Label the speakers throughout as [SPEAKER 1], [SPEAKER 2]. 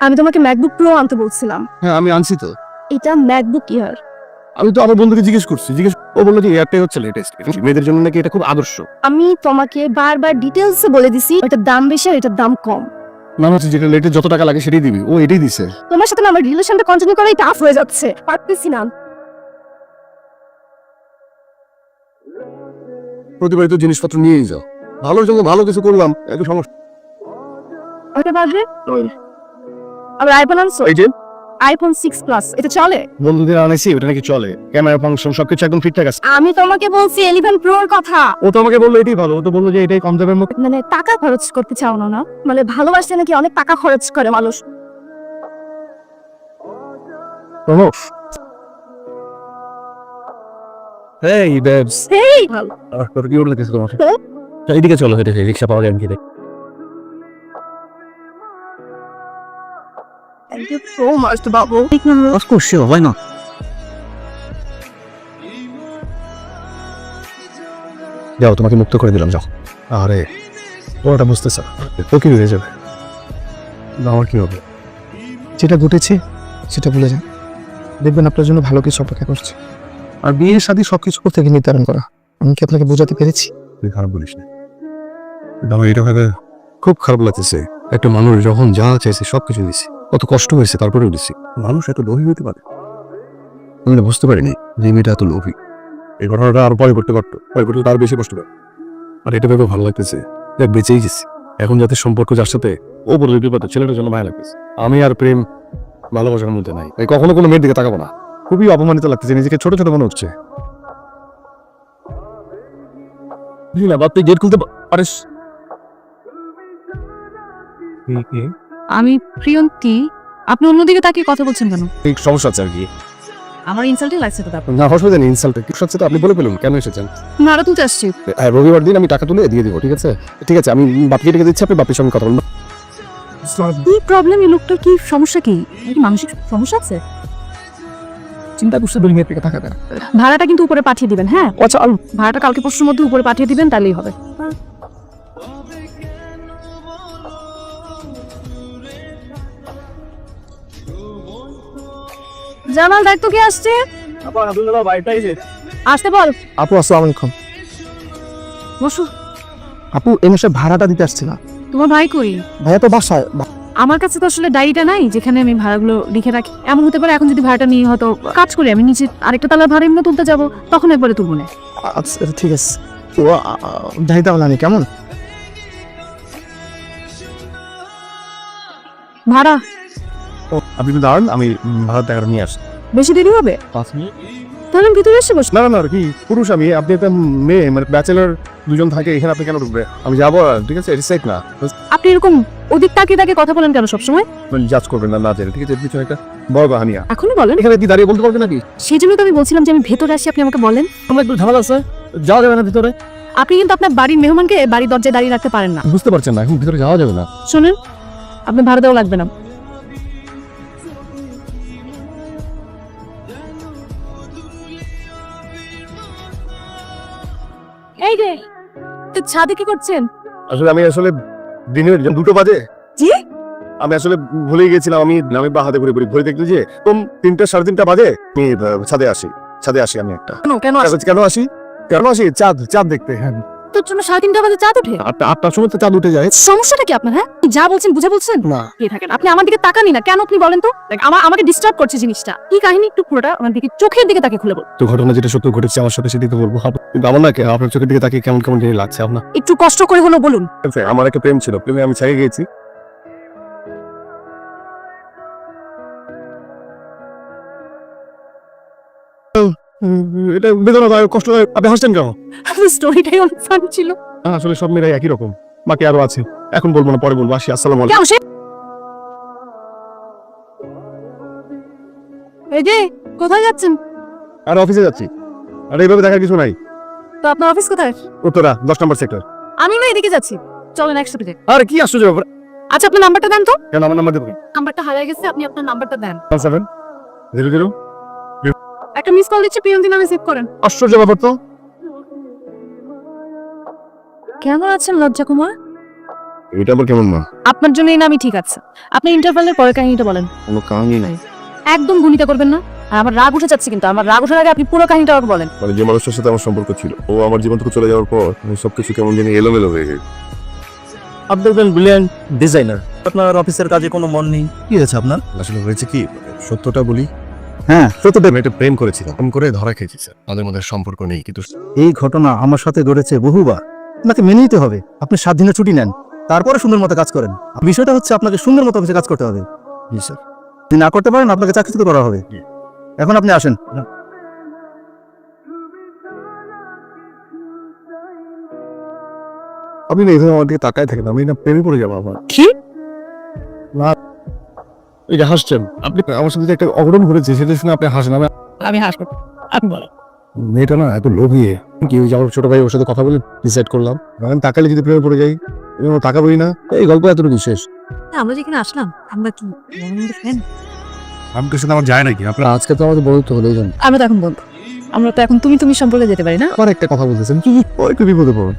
[SPEAKER 1] আমি তোমাকে MacBook pro আনতে বলছিলাম।
[SPEAKER 2] হ্যাঁ আমি আনছি তো।
[SPEAKER 1] এটা ম্যাকবুক ইয়ার
[SPEAKER 2] আমি তো আমার বন্ধুকে জিজ্ঞেস করছি জিজ্ঞেস ও বলল যে এয়ারটাই হচ্ছে লেটেস্ট মেয়েদের জন্য নাকি এটা খুব আদর্শ?
[SPEAKER 1] আমি তোমাকে বারবার ডিটেলসে বলে দিছি এটার দাম বেশি আর এটার দাম কম।
[SPEAKER 2] না হচ্ছে যেটা লেটেস্ট যত টাকা লাগে সেটাই দিবি ও এটাই দিছে।
[SPEAKER 1] তোমার সাথে না আমার রিলেশনটা কন্টিনিউ করাই টাফ হয়ে যাচ্ছে। পারতেছি না।
[SPEAKER 2] প্রতিবারই তো জিনিসপত্র নিয়েই যাও। ভালোর জন্য ভালো কিছু করলাম একটু সমস্যা
[SPEAKER 1] ওটা বাজে? আবার আইফোন আনছো?
[SPEAKER 2] এই যে।
[SPEAKER 1] আইফোন সিক্স প্লাস এটা চলে?
[SPEAKER 2] বন্ধুদের আনাইছি ওটা নাকি চলে। ক্যামেরা ফাংশন সবকিছু একদম ঠিকঠাক আছে।
[SPEAKER 1] আমি তোমাকে বলছি এলিভেন প্রোর কথা।
[SPEAKER 2] ও তো আমাকে বলল এটাই ভালো ও তো বলল যে এটাই কম দামের মধ্যে।
[SPEAKER 1] মানে টাকা খরচ করতে চাও না না? মানে ভালোবাসতে নাকি অনেক টাকা খরচ করে মানুষ?
[SPEAKER 2] প্রণব এই বেবস
[SPEAKER 1] সেই ভালো আর
[SPEAKER 2] তোর কি উঠলে কিছু তোমার
[SPEAKER 1] হ্যাঁ?
[SPEAKER 2] চল, এদিকে চলো হেঁটে রিক্সা পাওয়া যায় নাকি
[SPEAKER 1] ইউ সো মাচ বাবু
[SPEAKER 2] Of course, sure, why not? যাও তোমাকে মুক্ত করে দিলাম যাও। আরে ওটা বুঝতেছে ও কি হয়ে যাবে? আমার কি হবে?
[SPEAKER 3] যেটা ঘটেছে সেটা ভুলে যান। দেখবেন আপনার জন্য ভালো কিছু অপেক্ষা করছে। আর বিয়ের সাথে সবকিছু থেকে নির্ধারণ করা। আমি কি আপনাকে বোঝাতে পেরেছি?
[SPEAKER 2] তুই খারাপ বলিস না। আমার এটা ভেবে খুব খারাপ লাগতেছে। একটা মানুষ যখন যা চাইছে সব কিছু দিছি। কত কষ্ট হয়েছে, তারপরে উঠেছি মানুষ এত লোভী হতে পারে? আমি না বুঝতে পারিনি যে মেয়েটা এত লোভী। এই ঘটনাটা আর পরে করতে পারতো, পরে করতে তার বেশি কষ্ট আর এটা ভেবে ভালো লাগতেছে দেখ বেঁচেই গেছি। এখন যাতে সম্পর্ক যার সাথে ও বলে বিপদ ছেলেটার জন্য মায়া লাগতেছে। আমি আর প্রেম ভালোবাসার মধ্যে নাই। তাই কখনো কোনো মেয়ের দিকে তাকাবো না। খুবই অপমানিত লাগতেছে, নিজেকে ছোট ছোট মনে হচ্ছে। না, বাপ, তুই গেট খুলতে পারিস?
[SPEAKER 4] আমি প্রিয়ন্তি আপনি অন্যদিকে তাকিয়ে কথা বলছেন কেন?
[SPEAKER 2] এই সমস্যা আছে আর কি।
[SPEAKER 4] আমার ইনসাল্টই লাগছে তো তারপর।
[SPEAKER 2] না অসুবিধা নেই ইনসাল্ট কি। হচ্ছে তো আপনি বলে ফেলুন কেন এসেছেন?
[SPEAKER 4] ভাড়া তুলতে আসছি
[SPEAKER 2] হ্যাঁ, রবিবার দিন আমি টাকা তুলে দিয়ে দিব ঠিক আছে? ঠিক আছে আমি বাপিকে ডেকে দিচ্ছি আপনি বাপির সঙ্গে কথা বলুন।
[SPEAKER 4] কি প্রবলেম এই লোকটার কি সমস্যা কি? এর কি মানসিক সমস্যা আছে?
[SPEAKER 3] চিন্তা করছে দুই মেয়ের দিকে তাকাবে
[SPEAKER 4] ভাড়াটা কিন্তু উপরে পাঠিয়ে দিবেন হ্যাঁ?
[SPEAKER 3] আচ্ছা
[SPEAKER 4] ভাড়াটা কালকে পরশুর মধ্যে উপরে পাঠিয়ে দিবেন তাহলেই হবে।
[SPEAKER 1] জামাল দায়িত্ব কি আসছে? আসতে বল।
[SPEAKER 3] আপু আসসালামু আলাইকুম।
[SPEAKER 4] বসু।
[SPEAKER 3] আপু এই মাসে ভাড়াটা দিতে আসছে না।
[SPEAKER 4] তোমার ভাই কই?
[SPEAKER 3] ভাইয়া তো বাসায়।
[SPEAKER 4] আমার কাছে তো আসলে ডায়েরিটা নাই যেখানে আমি ভাড়াগুলো লিখে রাখি। এমন হতে পারে এখন যদি ভাড়াটা নিয়ে হয়তো কাজ করি আমি নিচে আরেকটা তালার ভাড়া এমনি তুলতে যাব তখন একবারে তুলবো না।
[SPEAKER 3] আচ্ছা ঠিক আছে। তো যাই তাহলে আমি কেমন?
[SPEAKER 4] ভাড়া?
[SPEAKER 2] আপনি তো দাঁড়ান আমি ভাড়া টাকাটা নিয়ে আসছি।
[SPEAKER 4] বেশি দেরি হবে?
[SPEAKER 2] পাঁচ মিনিট।
[SPEAKER 4] তাহলে ভিতরে এসে বসবো
[SPEAKER 2] না না না কি পুরুষ আমি আপনি একটা মেয়ে মানে ব্যাচেলার দুজন থাকে এখানে আপনি কেন ঢুকবে? আমি যাব ঠিক আছে রিসাইট না।
[SPEAKER 4] আপনি এরকম ওদিক তাকিয়ে তাকিয়ে কথা বলেন কেন সবসময়?
[SPEAKER 2] জাজ করবেন না না জেনে ঠিক আছে পিছনে একটা বড় কাহানিয়া
[SPEAKER 4] এখনই বলেন।
[SPEAKER 2] এখানে কি দাঁড়িয়ে বলতে পারবে নাকি?
[SPEAKER 4] সেই জন্য তো আমি বলছিলাম যে আমি ভেতরে আসি আপনি আমাকে বলেন।
[SPEAKER 2] আমার একটু ঝামেলা আছে যাওয়া যাবে না ভিতরে।
[SPEAKER 4] আপনি কিন্তু আপনার বাড়ির মেহমানকে বাড়ির দরজায় দাঁড়িয়ে রাখতে পারেন না।
[SPEAKER 2] বুঝতে পারছেন না এখন ভিতরে যাওয়া যাবে না।
[SPEAKER 4] শুনেন আপনি ভাড়া দেওয়া লাগবে না। এই রে তো ছাদে কি করছেন?
[SPEAKER 2] আসলে আমি আসলে দিনের দুটো বাজে।
[SPEAKER 4] জি?
[SPEAKER 2] আমি আসলে ভুলে গেছিলাম আমি আমি বা হাতে ঘুরে ঘুরে ঘুরে দেখলি যে কম তিনটা সাড়ে তিনটা বাজে? আমি ছাদে আসি ছাদে আসি আমি একটা।
[SPEAKER 4] কেন কেন
[SPEAKER 2] আসি? কেন আসি? চাঁদ চাঁদ দেখতে হ্যাঁ।
[SPEAKER 4] তোর জন্য সাড়ে তিনটা বাজে চাঁদ ওঠে।
[SPEAKER 2] আটটা আটটার সময় তো চাঁদ উঠে যায়।
[SPEAKER 4] সমস্যাটা কি আপনার হ্যাঁ? যা বলছেন বুঝে বলছেন?
[SPEAKER 3] না।
[SPEAKER 4] কে থাকেন আপনি আমার দিকে তাকানি না কেন আপনি বলেন তো? আমার আমাকে ডিস্টার্ব করছে জিনিসটা। কি কাহিনী? একটু পুরোটা আমার দিকে চোখের দিকে তাকে খুলে বল।
[SPEAKER 2] তো ঘটনা যেটা সত্য ঘটেছে আমার সাথে সেটাই তো বলব। কিন্তু আমার না কে- আপনার চোখের দিকে তাকিয়ে কেমন কেমন জিনিস লাগছে আপনার
[SPEAKER 4] একটু কষ্ট করে হলো বলুন।
[SPEAKER 2] আমার একটা প্রেম ছিল। প্রেমে আমি ছেড়ে গিয়েছি এটা বেদনাদায়ক কষ্টদায়ক। আপনি হাসছেন কেন?
[SPEAKER 4] স্টোরিটাই অনেক ফান ছিল।
[SPEAKER 2] না, আসলে সব মেয়েরাই একই রকম। বাকি আরও আছে। এখন বলব না পরে বলব। আসি আসসালামু আলাইকুম।
[SPEAKER 4] এই যে কোথায় যাচ্ছেন?
[SPEAKER 2] আর অফিসে যাচ্ছি। আর এইভাবে দেখার কিছু নাই।
[SPEAKER 4] তো আপনার অফিস কোথায়?
[SPEAKER 2] উত্তরা দশ নম্বর সেক্টর
[SPEAKER 4] আমি না এদিকে যাচ্ছি। চলেন একসাথে যাই।
[SPEAKER 2] আর কি আশ্চর্য ব্যাপার।
[SPEAKER 4] আচ্ছা আপনার নাম্বারটা দেন তো।
[SPEAKER 2] কেন আমার নাম্বার দেবো
[SPEAKER 4] নাম্বারটা হারিয়ে গেছে আপনি আপনার নাম্বারটা দেন।
[SPEAKER 2] ওয়ান সেভেন জিরো জিরো
[SPEAKER 4] একটা মিস কল দিচ্ছে পিয়ন্তি নামে সেভ করেন।
[SPEAKER 2] আশ্চর্য ব্যাপার তো
[SPEAKER 4] কেমন আছেন লজ্জা কুমার?
[SPEAKER 2] এটা আবার কেমন মা?
[SPEAKER 4] আপনার জন্য এই নামই ঠিক আছে। আপনি ইন্টারভেলের পরে কাহিনীটা বলেন।
[SPEAKER 2] কোনো কাহিনী নাই।
[SPEAKER 4] একদম গুণিতা করবেন না। আর আমার রাগ উঠে যাচ্ছে কিন্তু আমার রাগ ওঠার আগে আপনি পুরো কাহিনীটা আমাকে বলেন।
[SPEAKER 2] মানে যে মানুষটার সাথে আমার সম্পর্ক ছিল ও আমার জীবন থেকে চলে যাওয়ার পর আমি সবকিছু কেমন জানি এলোমেলো হয়ে গেছে।
[SPEAKER 5] আপনি একজন ব্রিলিয়ান্ট ডিজাইনার আপনার অফিসের কাজে কোনো মন নেই। কি হয়েছে আপনার?
[SPEAKER 2] আসলে হয়েছে কি মানে সত্যটা বলি
[SPEAKER 5] হ্যাঁ
[SPEAKER 2] সত্যটা আমি একটা প্রেম করেছিলাম প্রেম করে ধরা খেয়েছি স্যার। আমাদের মধ্যে সম্পর্ক নেই কিন্তু
[SPEAKER 5] এই ঘটনা আমার সাথে ঘটেছে বহুবার। আপনাকে মেনে নিতে হবে। আপনি সাত দিনের ছুটি নেন তারপরে সুন্দর মতো কাজ করেন। বিষয়টা হচ্ছে আপনাকে সুন্দর মতো কাজ করতে হবে।
[SPEAKER 2] জি স্যার।
[SPEAKER 5] যদি না করতে পারেন আপনাকে চাকরিচ্যুত করা হবে। এখন আপনি আসেন।
[SPEAKER 2] আপনি না এইভাবে আমার দিকে তাকায় থাকেন আমি না প্রেমে পড়ে যাব আমার।
[SPEAKER 4] কি?
[SPEAKER 2] এই যে হাসছেন আপনি আমার সাথে একটা অঘটন ঘটেছে সেটা শুনে আপনি হাসেন আমি
[SPEAKER 4] আমি হাসবো আপনি বলেন।
[SPEAKER 2] মেয়েটা না এত লোভী। কি ওই আমার ছোট ভাই ওর সাথে কথা বলে ডিসাইড করলাম। আমি তাকালে যদি প্রেমে পড়ে যাই এবং তাকাবোই না। এই গল্প এতটুকু শেষ।
[SPEAKER 4] আমরা যেখানে আসলাম আমরা কি
[SPEAKER 2] আমি সাথে আমার যায় নাকি? আপনার আজকে তো আমাদের বন্ধুত্ব হলেই জানি
[SPEAKER 4] আমরা তো এখন বন্ধু। আমরা তো এখন তুমি তুমি সম্পর্কে যেতে পারি না?
[SPEAKER 2] আবার একটা কথা বলতেছেন। কি? ওই একটু বিপদে পড়ুন।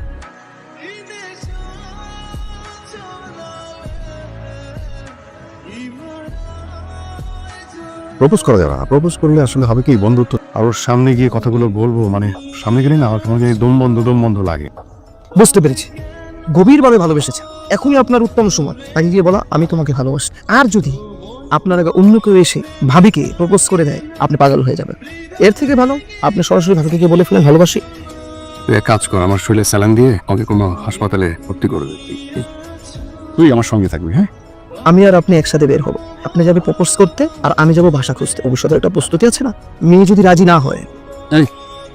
[SPEAKER 2] প্রপোজ করা যাবে না। প্রপোজ করলে আসলে হবে কি বন্ধুত্ব? আর ওর সামনে গিয়ে কথাগুলো বলব মানে সামনে গেলে না আমার জানি দম বন্ধ দম বন্ধ লাগে।
[SPEAKER 3] বুঝতে পেরেছি। গভীরভাবে ভালোবেসেছে এখনই আপনার উত্তম সময়। তাকে গিয়ে বলা আমি তোমাকে ভালোবাসি। আর যদি আপনার আগে অন্য কেউ এসে ভাবিকে প্রপোজ করে দেয় আপনি পাগল হয়ে যাবেন। এর থেকে ভালো আপনি সরাসরি ভাবিকে গিয়ে বলে ফেলেন ভালোবাসি।
[SPEAKER 2] তুই এক কাজ কর আমার শরীরে স্যালান দিয়ে আমাকে কোনো হাসপাতালে ভর্তি করে দে। তুই আমার সঙ্গে থাকবি হ্যাঁ?
[SPEAKER 3] আমি আর আপনি একসাথে বের হব। আপনি যাবে প্রপোজ করতে আর আমি যাব ভাষা খুঁজতে। ভবিষ্যতের একটা প্রস্তুতি আছে না? মেয়ে যদি রাজি না হয়।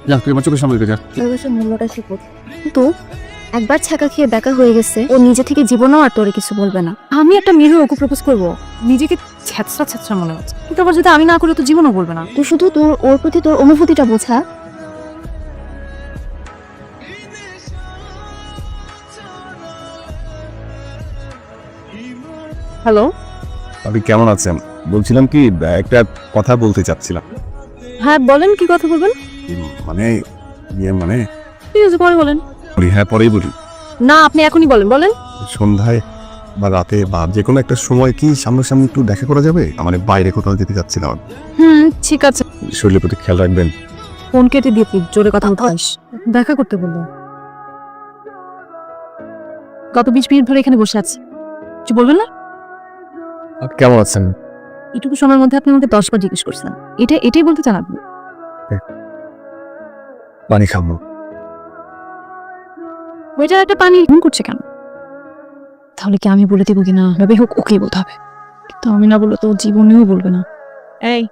[SPEAKER 2] যা তুই আমার চোখের সামনে যা।
[SPEAKER 1] ভালোবাসার মূল্যটা শিখো কিন্তু একবার ছাকা খেয়ে দেখা হয়ে গেছে ও নিজে থেকে জীবনেও আর তোরে কিছু বলবে না।
[SPEAKER 4] আমি একটা মেয়ে হয়ে ওকে প্রপোজ করব নিজেকে ছ্যাঁচড়া ছ্যাঁচড়া মনে হচ্ছে। কিন্তু আবার যদি আমি না করি তো জীবনও বলবে না।
[SPEAKER 1] তুই শুধু তোর ওর প্রতি তোর অনুভূতিটা বোঝা।
[SPEAKER 4] হ্যালো?
[SPEAKER 2] আপনি কেমন আছেন? বলছিলাম কি একটা কথা বলতে চাচ্ছিলাম।
[SPEAKER 4] হ্যাঁ বলেন কি কথা বলবেন?
[SPEAKER 2] মানে ইয়ে মানে
[SPEAKER 4] ঠিক আছে পরে বলেন।
[SPEAKER 2] বলি হ্যাঁ পরেই বলি।
[SPEAKER 4] না আপনি এখনই বলেন বলেন।
[SPEAKER 2] সন্ধ্যায় বা রাতে বা যে কোনো একটা সময় কি সামনাসামনি একটু দেখা করা যাবে? মানে বাইরে কোথাও যেতে চাচ্ছিলাম
[SPEAKER 4] হুম ঠিক আছে।
[SPEAKER 2] শরীরের প্রতি খেয়াল রাখবেন।
[SPEAKER 4] ফোন কেটে দিয়ে তুই জোরে কথা বলতে দেখা করতে বলল গত বিশ মিনিট ধরে এখানে বসে আছে। কিছু বলবেন না?
[SPEAKER 2] কেমন আছেন?
[SPEAKER 4] এটুকু সময়ের মধ্যে আপনি আমাকে দশবার জিজ্ঞেস করছেন এটা এটাই বলতে চান আপনি?
[SPEAKER 2] পানি খাব।
[SPEAKER 4] ওইটা একটা পানি হুম করছে কেন? তাহলে কি আমি বলে দিব কি না ভাবে হোক ওকেই বলতে হবে। কিন্তু আমি না বললে তো জীবনেও বলবে না। এই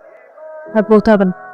[SPEAKER 4] আর বলতে হবে না।